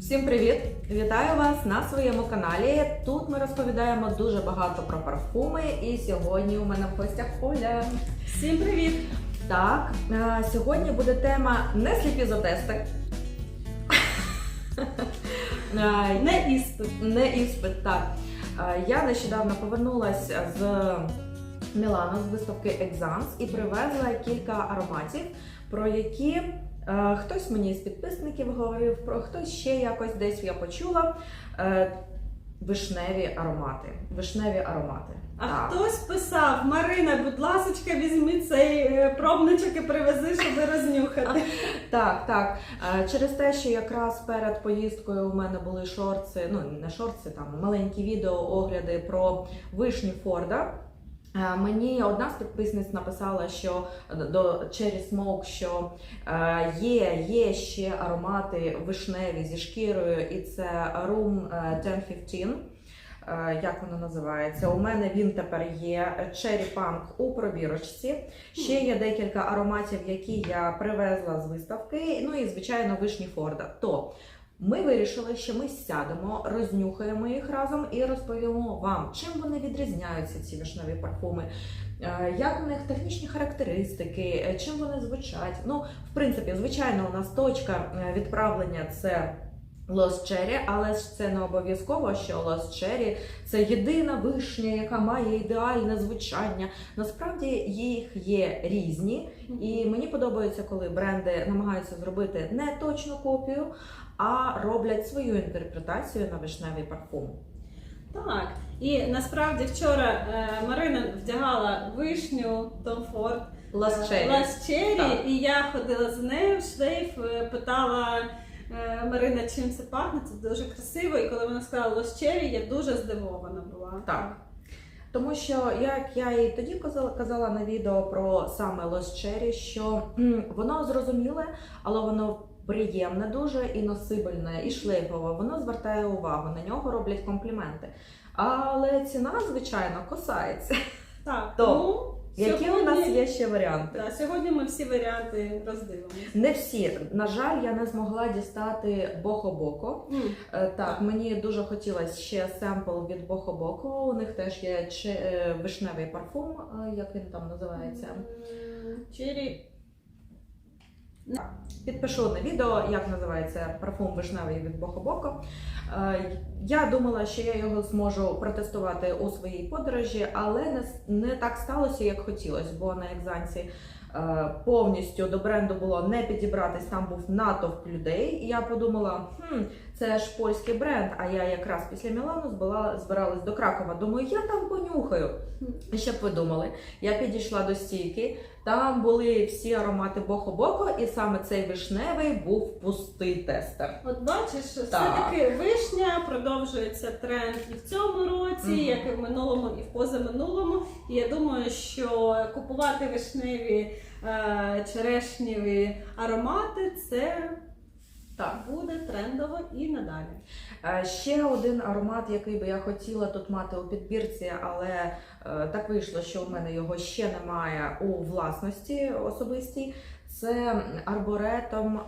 Всім привіт! Вітаю вас на своєму каналі. Тут ми розповідаємо дуже багато про парфуми. І сьогодні у мене в гостях Оля. Всім привіт! Так, е, сьогодні буде тема не сліпі за тести. Е, Не іспит. Не іспит, так. Е, Я нещодавно повернулася з Мілану з виставки Exans і привезла кілька ароматів, про які хтось мені з підписників говорив, про хтось ще якось десь я почула. Е, Вишневі аромати. Вишневі аромати. А Так. хтось писав: Марина, будь ласочка, візьми цей е, пробничок і привези, щоб рознюхати. Так, так. Е, Через те, що якраз перед поїздкою у мене були шорти, ну не шорти, там маленькі відео, огляди про вишню Форда. Е, Мені одна з підписниць написала, що до Cherry Smoke, що е, є, є ще аромати вишневі зі шкірою, і це Room е, 1015. Е, Як воно називається? У мене він тепер є Cherry Punk у пробірочці. Ще є декілька ароматів, які я привезла з виставки. Ну і звичайно, вишні Форда. То ми вирішили, що ми сядемо, рознюхаємо їх разом і розповімо вам, чим вони відрізняються, ці вишневі парфуми, е, як у них технічні характеристики, е, чим вони звучать. Ну, в принципі, звичайно, у нас точка е, відправлення це. Lost Cherry, але ж це не обов'язково, що Lost Cherry – це єдина вишня, яка має ідеальне звучання. Насправді їх є різні, і мені подобається, коли бренди намагаються зробити не точну копію, а роблять свою інтерпретацію на вишневий парфум. Так. І насправді вчора е, Марина вдягала вишню Tom Ford Lost Cherry. Last Cherry, Так. і я ходила за нею в шлейф, е, питала. е, Марина, чим це пахне? Це дуже красиво. І коли вона сказала Cherry, я дуже здивована була. Так. Тому що, як я і тоді казала, казала на відео про саме Lost Cherry, що воно зрозуміле, але воно приємне дуже і носибельне, і шлейфове. Воно звертає увагу, на нього роблять компліменти. Але ціна, звичайно, косається. Так, То, ну, Які у нас є ще варіанти? Да, сьогодні ми всі варіанти роздивимося. Не всі. На жаль, я не змогла дістати Бохо-Боко. М, Е, Так, мені дуже хотілося ще семпл від Бохо-Боко. У них теж є е, вишневий парфум, е, як він там називається. м, Черрі. Підпишу на відео, як називається парфум вишневий від Бохо-Боко. Е, Я думала, що я його зможу протестувати у своїй подорожі, але не, не так сталося, як хотілося, бо на екзанці е, повністю до бренду було не підібратись, там був натовп людей. І я подумала, хм, це ж польський бренд, а я якраз після Мілану збила, збиралась до Кракова. Думаю, я там понюхаю. І щоб ви думали, я підійшла до стійки, там були всі аромати Бохо-Боко, і саме цей вишневий був пустий тестер. От бачиш, Так. все-таки вишня продовжується тренд і в цьому році, Мгм. як і в минулому, і в позаминулому. І я думаю, що купувати вишневі е, черешнєві аромати це Так. буде трендово і надалі. Е, Ще один аромат, який би я хотіла тут мати у підбірці, але е, так вийшло, що у мене його ще немає у власності особистій. Це арборетом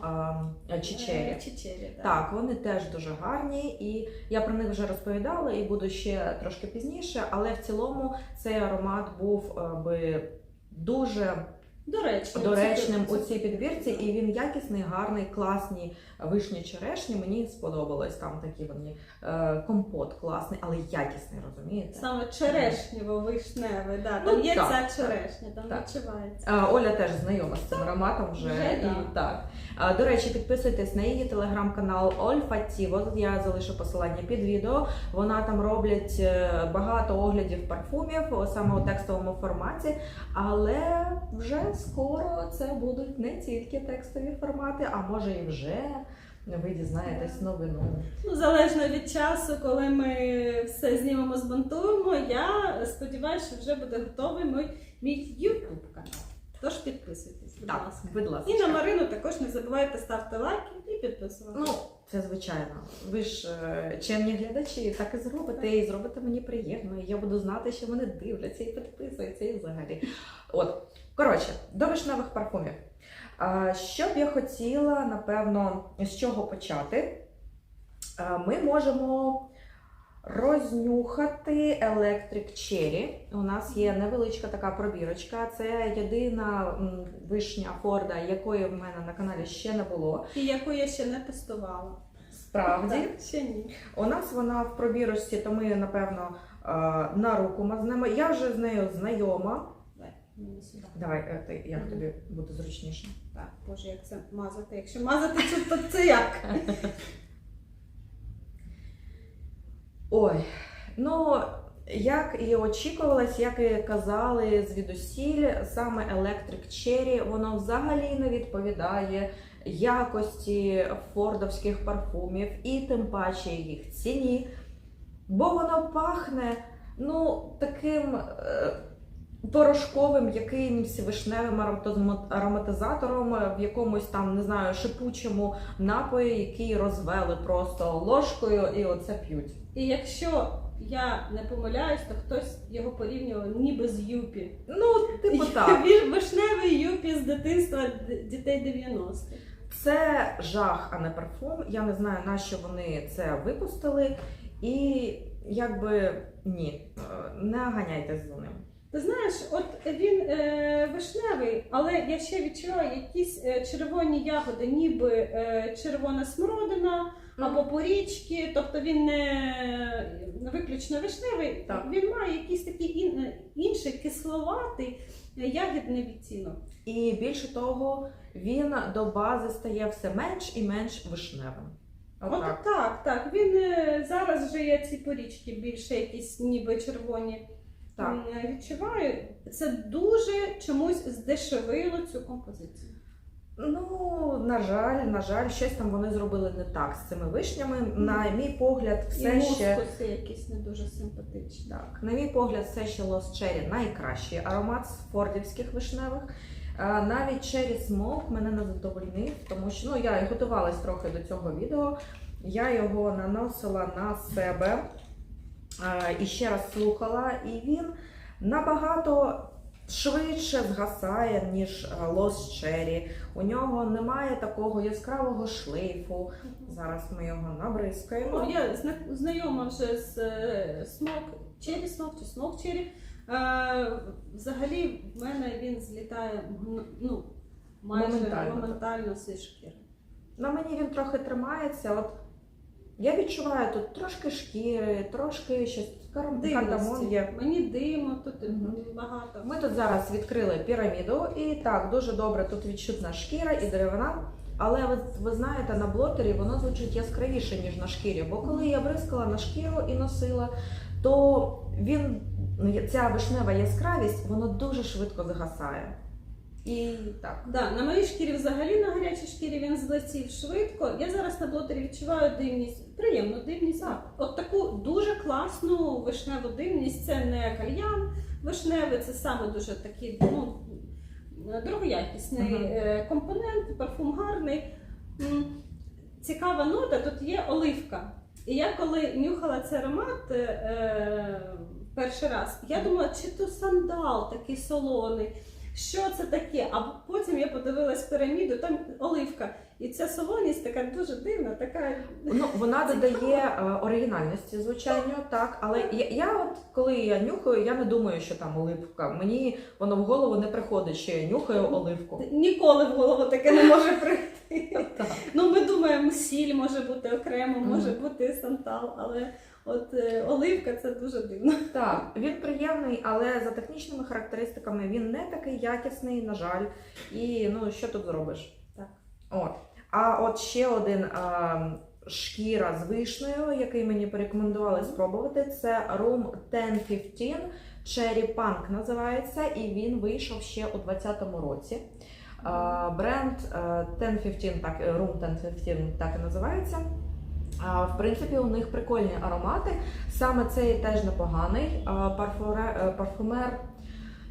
е, Чичері. Е, Чичері, так. Так, вони теж дуже гарні, і я про них вже розповідала і буду ще трошки пізніше. Але в цілому цей аромат був би дуже Доречним. доречним у цій підбірці, і він якісний, гарний, класні вишні черешні. Мені сподобалось там такі вони е, компот класний, але якісний, розумієте? Саме черешнєво-вишневе, да. Ну, є так, ця черешня, там так. відчувається. Е, Оля теж знайома з цим ароматом вже. Вже, і, да. так. Е, До речі, підписуйтесь на її телеграм-канал Ольфатіво. Я залишу посилання під відео. Вона там роблять багато оглядів парфумів саме у текстовому форматі. Але вже скоро це будуть не тільки текстові формати, а може і вже ви дізнаєтесь новину. Ну, залежно від часу, коли ми все знімемо, змонтуємо, я сподіваюся, що вже буде готовий мій, мій YouTube канал. Тож підписуйтесь, будь Так, ласка. будь ласка. І на Марину також не забувайте ставити лайки і підписуватися. Ну, це звичайно. Ви ж е, чемні глядачі, так і зробите, і зробите мені приємно. І я буду знати, що мене дивляться і підписуються, і взагалі. От, коротше, до вишневих парфумів. Що б я хотіла, напевно, з чого почати? Ми можемо рознюхати Electric Cherry. У нас є невеличка така пробірочка. Це єдина вишня Форда, якої в мене на каналі ще не було. І яку я ще не тестувала. Справді, Так, ще ні. у нас вона в пробірочці, то ми, напевно, на руку мазнемо. Я вже з нею знайома. Мені сюди. Давай, е, ти, як тобі буде зручніше? Так, боже, як це мазати? Якщо мазати, то, то це як? Ой, ну як і очікувалось, як і казали звідусіль, саме Electric Cherry, воно взагалі не відповідає якості фордовських парфумів і тим паче їх ціні, бо воно пахне ну таким. Е- Порошковим якимось вишневим ароматизатором в якомусь там, не знаю, шипучому напої, який розвели просто ложкою і оце п'ють. І якщо я не помиляюсь, то хтось його порівнював ніби з Юпі. Ну, типу так. Вишневий Юпі з дитинства дітей 90-х. Це жах, а не парфум. Я не знаю, на що вони це випустили. І якби ні, е, не ганяйтесь за ним. Ти знаєш, от він е, вишневий, але я ще відчуваю якісь е, червоні ягоди, ніби е, червона смородина або порічки. Тобто він не, виключно вишневий, Так. він має якийсь такий ін, інший кисловатий е, ягідний відтінок. І більше того, він до бази стає все менш і менш вишневим. От Отак. так, так. Він е, зараз вже є ці порічки більше якісь ніби червоні. Так. Відчуваю, це дуже чомусь здешевило цю композицію. Ну, на жаль, на жаль, щось там вони зробили не так з цими вишнями. На мій погляд, все І ще. якісь не дуже симпатичні. Так, на мій погляд, все ще Lost Cherry найкращий аромат з фордівських вишневих. Навіть Cherry Smoke мене не задовольнив, тому що ну, я і готувалась трохи до цього відео. Я його наносила на себе і ще раз слухала, і він набагато швидше згасає, ніж е, Lost Cherry. У нього немає такого яскравого шлейфу. Зараз ми його набризкаємо. Ну, я знайома вже з е, смок, черрі смок чи смок черрі. Е, взагалі в мене він злітає ну, майже Моментально. моментально, зі шкіри. На мені він трохи тримається. От я відчуваю тут трошки шкіри, трошки щось кар- кардамон є. Мені диму, тут Мгм. багато. Ми тут зараз відкрили піраміду, і так дуже добре тут відчутна шкіра і деревина. Але ви, ви знаєте, на блотері воно звучить яскравіше, ніж на шкірі. Бо коли я бризкала на шкіру і носила, то він ну, ця вишнева яскравість воно дуже швидко згасає. І так. Да, на моїй шкірі взагалі на гарячій шкірі він злетів швидко. Я зараз на блотері відчуваю димність, приємну димність. Так. От таку дуже класну вишневу димність. Це не кальян вишневий, це саме дуже такий ну, дорогоякісний Мгм. е, компонент, парфум гарний. Цікава нота, тут є оливка. І я коли нюхала цей аромат е, е, перший раз, я думала, чи то сандал такий солоний. Що це таке? А потім я подивилась піраміду, там оливка. І ця солоність така дуже дивна, така. Ну, вона додає е, оригінальності, звичайно, так. Але я, я от коли я нюхаю, я не думаю, що там оливка. Мені воно в голову не приходить, що я нюхаю оливку. Ніколи в голову таке не може прийти. Ну, ми думаємо, сіль може бути окремо, може бути сантал, але от е, оливка це дуже дивно. Так, він приємний, але за технічними характеристиками він не такий якісний, на жаль. І ну що тут зробиш? Так. От. А от ще один а, шкіра з вишнею, який мені порекомендували спробувати, це Room 1015 Cherry Punk називається, і він вийшов ще у 2020 році. Бренд е, 1015, так, е, Room 1015 так і називається. В принципі, у них прикольні аромати. Саме цей теж непоганий. Е, парфумер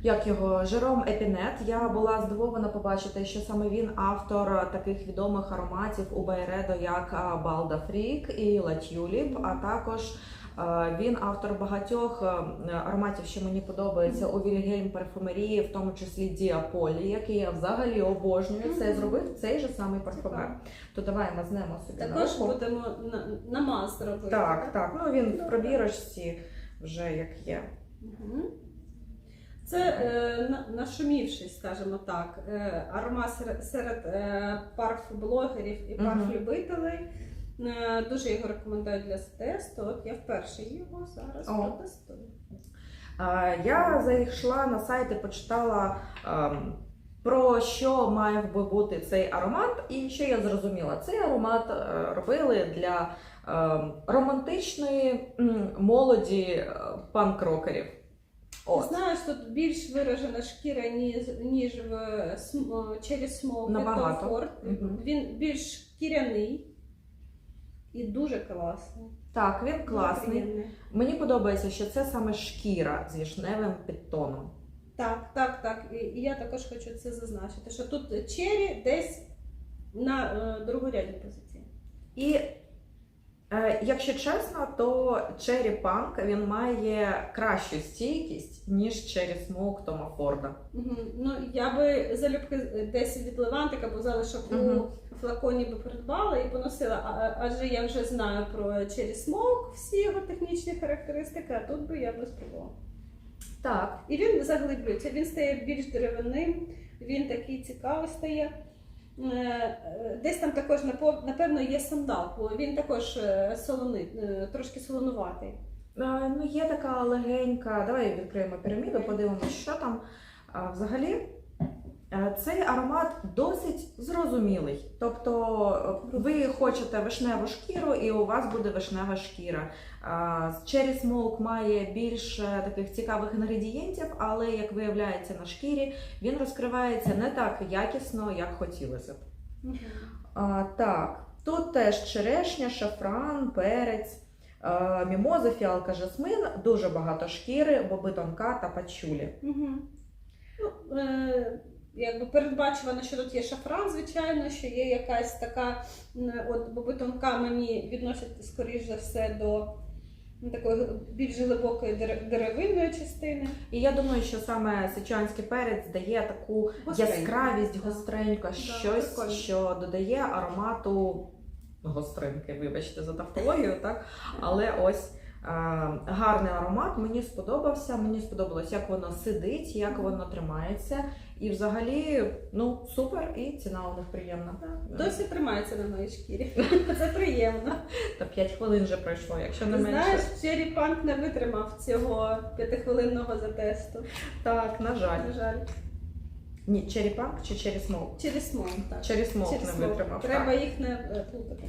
як його Жером Епінет. Я була здивована побачити, що саме він автор таких відомих ароматів у Байредо, як Балда Фрік і Ла Тюліп, а також е, він автор багатьох е, ароматів, що мені подобається у Вільгельм парфумерії, в тому числі Діаполі, який я взагалі обожнюю. Це зробив цей же самий парфумер. То давай мазнемо собі на Також руку. будемо на, намаз робити. Так, так. Ну він в пробірочці вже як є. Це е, на- нашумівший, скажімо так, е, аромат серед, е, парф-блогерів і парф-любителей. Е, дуже його рекомендую для тесту. От я вперше його зараз О. протестую. Я зайшла на сайт і почитала ем, про що має би бути цей аромат, і що я зрозуміла, цей аромат е, робили для ем, романтичної молоді е, панк-рокерів. От. знаєш, тут більш виражена шкіра, ніж, ніж в см- Cherry Smoke від Набагато. Ford. Він більш шкіряний і дуже класний. Так, він Дуже класний. приємний. Мені подобається, що це саме шкіра з вішневим підтоном. Так, так, так. І, і я також хочу це зазначити, що тут чері десь на е, другорядній позиції. І якщо чесно, то Cherry Punk він має кращу стійкість, ніж Cherry Smoke Тома Форда. Мгм. Ну, я би залюбки десь від Левантика, бо залишок Мгм. у флаконі би придбала і поносила, а- адже я вже знаю про Cherry Smoke, всі його технічні характеристики, а тут би я би спробувала. Так, І він заглиблюється, він стає більш деревинним, він такий цікавий стає. Е, е, Десь там також напевно є сандал, бо він також е, солоний, трошки солонуватий. Ну, є така легенька. Давай відкриємо піраміду, подивимося, що там. А, Взагалі, цей аромат досить зрозумілий. Тобто, е, ви хочете вишневу шкіру, і у вас буде вишнева шкіра. А, Cherry Smoke має більше таких цікавих інгредієнтів, але як виявляється на шкірі, він розкривається не так якісно, як хотілося б. А, так, тут теж черешня, шафран, перець, мімоза, фіалка, жасмин, дуже багато шкіри, боби тонка та пачулі. Ну, е, якби передбачувано, що тут є шафран, звичайно, що є якась така, от боби тонка мені відносять скоріш за все до ну, такої більш глибокої деревинної частини. І я думаю, що саме сичуанський перець дає таку Гостренько. яскравість, гостренько, Да, щось, прикольно. що додає аромату гостринки, вибачте за тавтологію, так? Але ось. е, Гарний аромат, мені сподобався. Мені сподобалось, як воно сидить, як воно тримається. І взагалі, ну супер, і ціна у них приємна. Досі тримається на моїй шкірі. Це приємно. Та 5 хвилин вже пройшло, якщо не менше. знаєш, Черрі Панк не витримав цього п'ятихвилинного затесту. Так, на жаль. На жаль. Ні, Cherry Punk чи Cherry Smoke? Через смок, так. Cherry Smoke не витримав. Треба їх не е, плутати.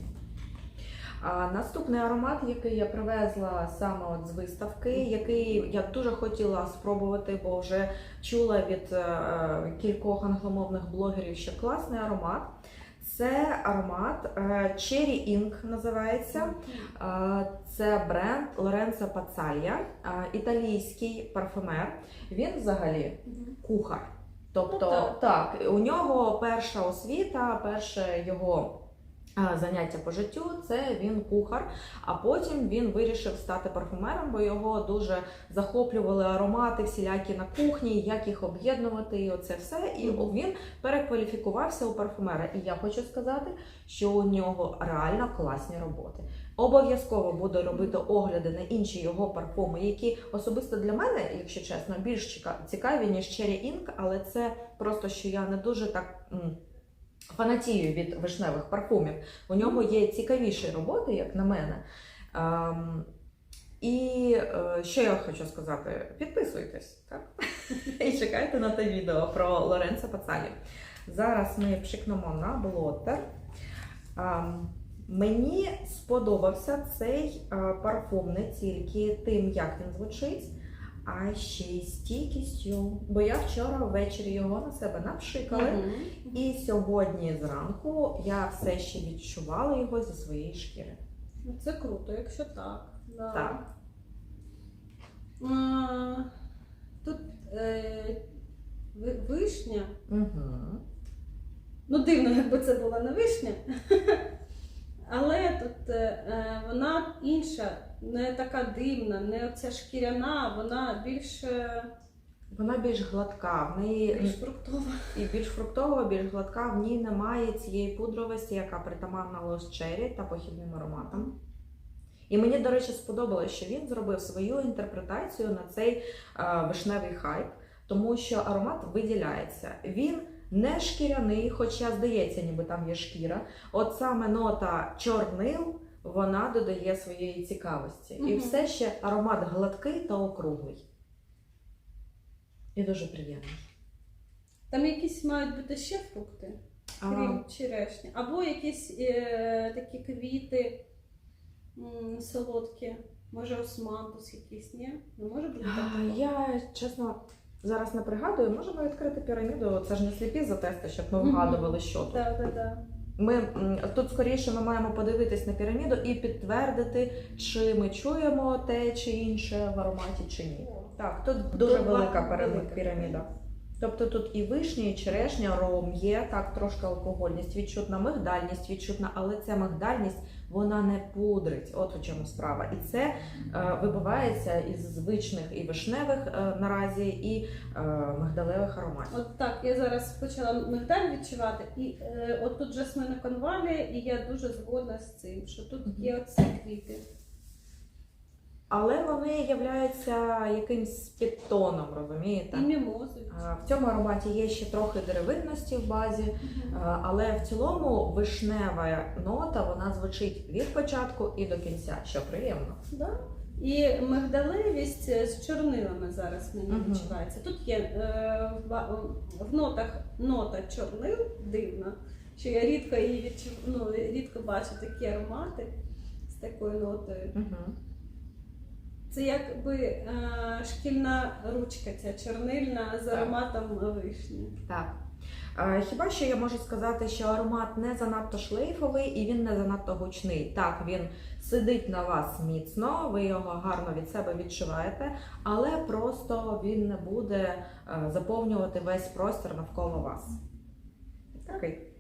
А наступний аромат, який я привезла саме от з виставки, який я дуже хотіла спробувати, бо вже чула від е, кількох англомовних блогерів, що класний аромат. Це аромат е, Cherry Ink називається. Це бренд Лоренцо Пацалья, італійський парфюмер. Він взагалі кухар. Тобто, Ну, так. у нього перша освіта, перше його заняття по життю це він кухар. А потім він вирішив стати парфумером, бо його дуже захоплювали аромати всілякі на кухні, як їх об'єднувати, і оце все. І він перекваліфікувався у парфумера. І я хочу сказати, що у нього реально класні роботи. Обов'язково буду робити огляди на інші його парфуми, які особисто для мене, якщо чесно, більш цікаві, ніж Cherry Ink, але це просто що я не дуже так фанатію від вишневих парфумів. У нього є цікавіші роботи, як на мене. Ем, і е, що я хочу сказати? Підписуйтесь, так? І чекайте на те відео про Лоренцо Пацалі. Зараз ми пшикнемо на блотер. Ем, Мені сподобався цей е, парфум не тільки тим, як він звучить, а ще й стійкістю. Бо я вчора ввечері його на себе напшикала. Мгм. І сьогодні зранку я все ще відчувала його зі своєї шкіри. Ну, Це круто, якщо так. Да. Так. А, Тут е, вишня. Угу. Ну, дивно, якби це була не вишня. Але тут е, е, вона інша, не така дивна, не оця шкіряна, вона більш, е, Вона більш гладка, в неї більш фруктова. і більш фруктова, більш гладка, в ній немає цієї пудровості, яка притаманна Cherry та похідним ароматам. І мені, до речі, сподобалось, що він зробив свою інтерпретацію на цей е, вишневий хайп, тому що аромат виділяється. Він не шкіряний, хоча здається, ніби там є шкіра. От саме нота чорнил вона додає своєї цікавості. І все ще аромат гладкий та округлий. І дуже приємний. Там якісь мають бути ще фрукти, А, крім черешні, або якісь е, такі квіти м, солодкі, може османтус якийсь, ні? Не може бути А. Я чесно зараз не пригадую, можемо відкрити піраміду. Це ж не сліпі за тести, щоб ми вгадували, що тут. Так, так, так. Ми тут скоріше ми маємо подивитись на піраміду і підтвердити, чи ми чуємо те чи інше в ароматі чи ні. Так, тут дуже Тут велика велика. піраміда. Тобто тут і вишня, і черешня, ром є, так, трошки алкогольність відчутна, мигдальність відчутна, але ця мигдальність вона не пудрить. От у чому справа. І це е, вибивається із звичних і вишневих е, наразі, і е, мигдалевих ароматів. От так, я зараз почала мигдаль відчувати, і е, от тут жасмина конвалія, і я дуже згодна з цим, що тут є оці квіти. Але вони являються якимсь підтоном, розумієте? І В цьому ароматі є ще трохи деревинності в базі, але в цілому вишнева нота вона звучить від початку і до кінця, що приємно. Да? І мигдалевість е, з чорнилами зараз мені Мгм. відчувається. Тут є е, в, в нотах нота чорнил дивна, що я рідко її відчув, ну, рідко бачу такі аромати з такою нотою. Угу. Це якби е, шкільна ручка, ця чорнильна з ароматом вишні. Так. Е, Хіба що я можу сказати, що аромат не занадто шлейфовий і він не занадто гучний. Так, він сидить на вас міцно, ви його гарно від себе відчуваєте, але просто він не буде е, заповнювати весь простір навколо вас. Такий.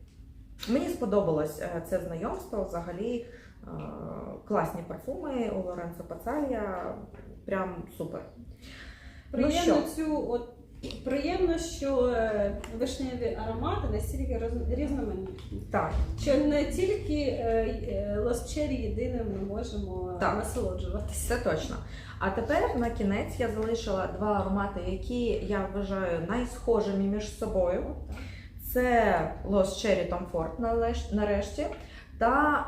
Мені сподобалось е, це знайомство. Взагалі класні парфуми у Лоренцо Пацалія. Прям супер. Ну Приємно що? цю от приємно, що е, вишневі аромати настільки роз- різноманітні. Так. Що не тільки е, лосчері єдиним ми можемо Так. насолоджуватися. Це точно. А тепер на кінець я залишила два аромати, які я вважаю найсхожими між собою. Це Lost Cherry Tom Ford нарешті та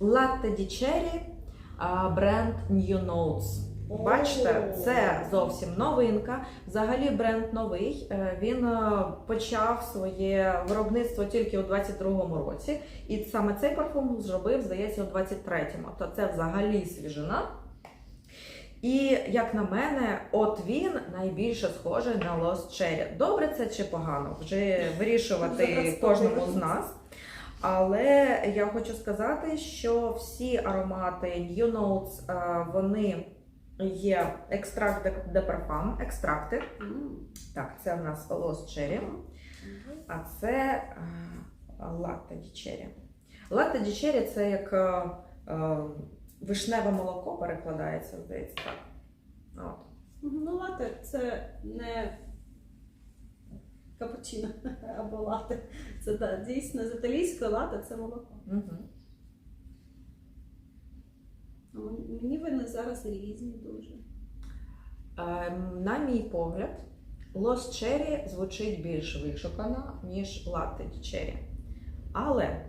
е, Latte di Cherry е, бренд New Notes. Бачите, це зовсім новинка. Взагалі бренд новий. Е, Він е, почав своє виробництво тільки у 22-му році, і саме цей парфум зробив, здається, у 23-му. То це взагалі свіжина. І як на мене, от він найбільше схожий на Lost Cherry. Добре це чи погано? Вже вирішувати кожному з нас. Але я хочу сказати, що всі аромати New Notes, е, вони є екстракт де, парфам, екстракти. Так, це в нас Lost Cherry, а це е, Latte di Cherry. Latte di Cherry це як е, вишневе молоко перекладається, здається, так. От. Ну, лате це не капучино або лате. Це да, дійсно з італійської лате це молоко. Угу. Мені вони зараз різні дуже. Е, на мій погляд, Lost Cherry звучить більш вишукано, ніж di Cherry. Але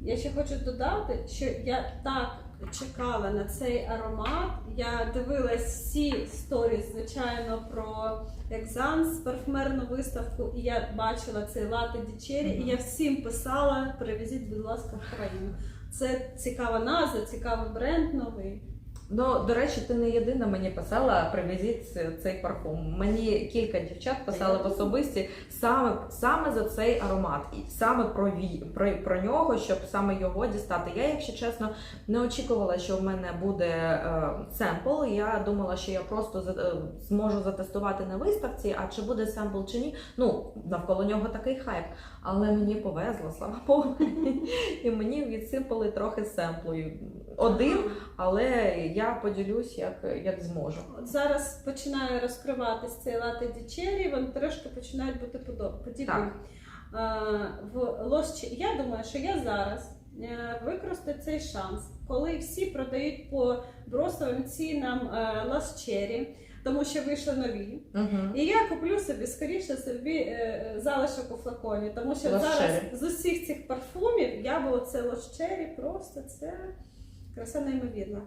Я ще хочу додати, що я так чекала на цей аромат. Я дивилась всі сторіс, звичайно, про Екзанс, парфюмерну виставку, і я бачила цей лати дічері, і я всім писала: привезіть, будь ласка, в країну. Це цікава назва, цікавий бренд новий. Ну, до речі, ти не єдина мені писала, привезіть цей парфум. Мені кілька дівчат писали в особисті саме, саме за цей аромат, і саме про, про, про нього, щоб саме його дістати. Я, якщо чесно, не очікувала, що в мене буде е, семпл. Я думала, що я просто за- е, зможу затестувати на виставці, а чи буде семпл чи ні. Ну, навколо нього такий хайп. Але мені повезло, слава Богу. І мені відсипали трохи семплу. Один, але я поділюсь, як, як зможу. От зараз починає розкриватись цей лати дічері, вони трошки починають бути подібні. В лосчі. Я думаю, що я зараз е, використаю цей шанс, коли всі продають по бросовим цінам е, тому що вийшли нові. Угу. І я куплю собі скоріше собі е, залишок у флаконі, тому що Lost зараз з усіх цих парфумів я було це лосчері, просто це краса неймовірна.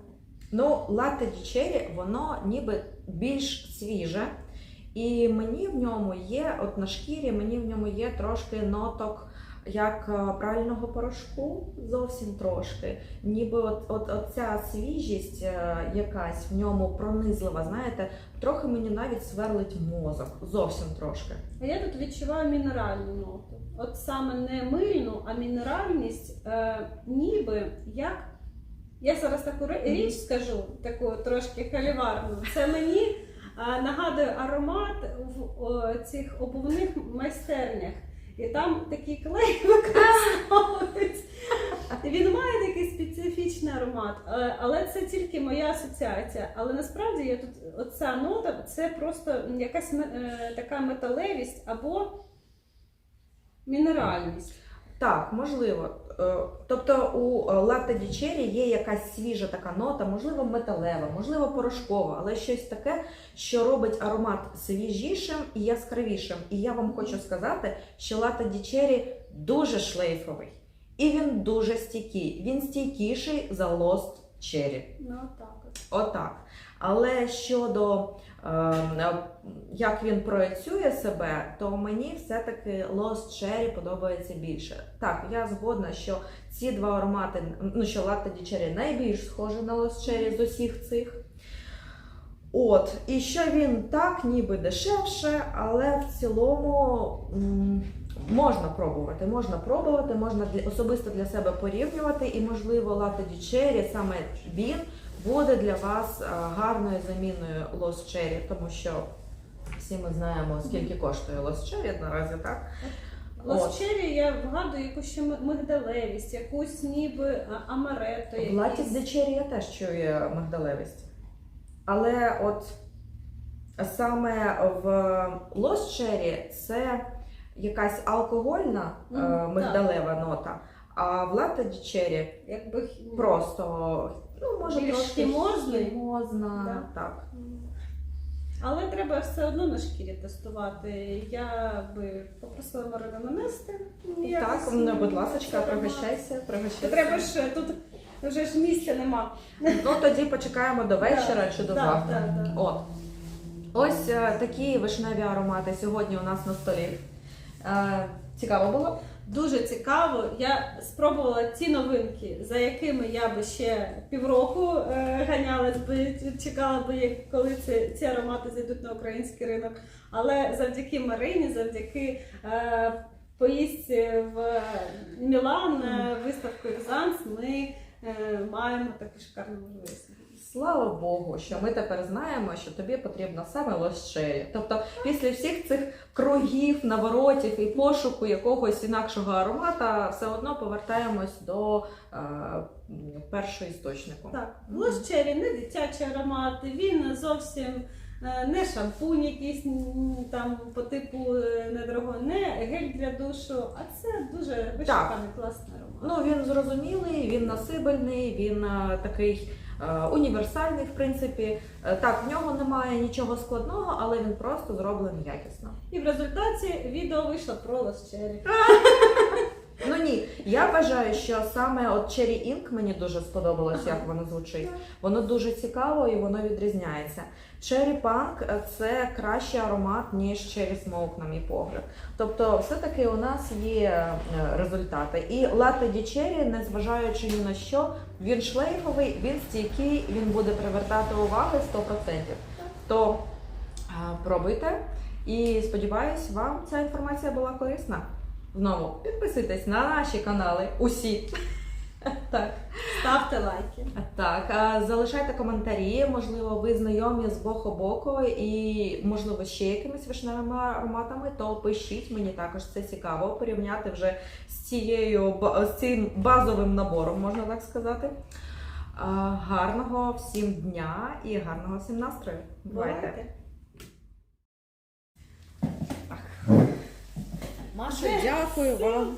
Ну, латте дічері, воно ніби більш свіже. І мені в ньому є, от на шкірі, мені в ньому є трошки ноток як е, прального порошку, зовсім трошки. Ніби от, от, ця свіжість е, якась в ньому пронизлива, знаєте, трохи мені навіть сверлить мозок, зовсім трошки. А я тут відчуваю мінеральну ноту. От саме не мильну, а мінеральність, е, ніби як. Я зараз таку річ скажу, таку трошки халіварну. Це мені нагадує аромат в о, цих обувних майстернях. І там такий клей використовують. Він має такий специфічний аромат, але це тільки моя асоціація. Але насправді я тут оця нота це просто якась е, така металевість або мінеральність. Так, можливо. Е, Тобто у е, латте дічері є якась свіжа така нота, можливо, металева, можливо, порошкова, але щось таке, що робить аромат свіжішим і яскравішим. І я вам хочу сказати, що латте дічері дуже шлейфовий. І він дуже стійкий. Він стійкіший за Lost Cherry. Ну так. от. Отак. Але щодо як він проєцює себе, то мені все-таки Lost Cherry подобається більше. Так, я згодна, що ці два аромати, ну що Latte di Cherry найбільш схожі на Lost Cherry з усіх цих. От, і що він так, ніби дешевше, але в цілому можна пробувати. Можна пробувати, можна особисто для себе порівнювати, і, можливо, Latte di Cherry, саме він буде для вас гарною заміною Lost Cherry, тому що всі ми знаємо, скільки коштує Lost Cherry наразі, так? Лосчері я вгадую якусь ще мигдалевість, якусь ніби а, амарето. В Latte di Cherry я теж чую мигдалевість. Але от саме в Cherry це якась алкогольна е, Мгм, так. нота, а в Cherry Якби просто, ну, може, Більш трошки хімозний? хімозна, Да. так. Але треба все одно на шкірі тестувати. Я би попросила Марину нанести. Так, якось, ну, будь ласка, пригощайся, пригощайся. Треба ж е, тут вже ж місця нема. Ну тоді почекаємо до вечора чи до Так, завтра. так, так. От. Ось е, такі вишневі аромати сьогодні у нас на столі. Е, цікаво було? Дуже цікаво. Я спробувала ті новинки, за якими я би ще півроку е, ганялась би, чекала би, коли ці, ці аромати зайдуть на український ринок. Але завдяки Марині, завдяки е, поїздці в Мілан, е, виставку Екзанс, ми е, маємо таку шикарну можливість. Слава Богу, що ми тепер знаємо, що тобі потрібно саме лощері. Тобто, після всіх цих кругів, наворотів і пошуку якогось інакшого аромата, все одно повертаємось до е, першого істочнику. Так. Лощері не дитячий аромат, він зовсім е, не шампунь якийсь там по типу е, недорого, не гель для душу, а це дуже вишуканий класний аромат. Ну він зрозумілий, він насибельний, він е, такий універсальний, в принципі. Е, так, в нього немає нічого складного, але він просто зроблений якісно. І в результаті відео вийшло про Лощері. Ну ні, я вважаю, що саме от Cherry Ink мені дуже сподобалось, як воно звучить. Воно дуже цікаво і воно відрізняється. Cherry Punk е, це кращий аромат, ніж Cherry Smoke, на мій погляд. Тобто, все-таки у нас є е, результати. І Latte di Cherry, незважаючи ні на що, він шлейфовий, він стійкий, він буде привертати уваги 100%. То е, пробуйте. І сподіваюсь, вам ця інформація була корисна. Знову підписуйтесь на наші канали. Усі. Так. Ставте лайки. Так, залишайте коментарі. Можливо, ви знайомі з Бохо Боко і, можливо, ще якимись вишневими ароматами, то пишіть. Мені також це цікаво порівняти вже з цією з цим базовим набором, можна так сказати. Гарного всім дня і гарного всім настрою. Бувайте! Бувайте. Маша, дякую вам.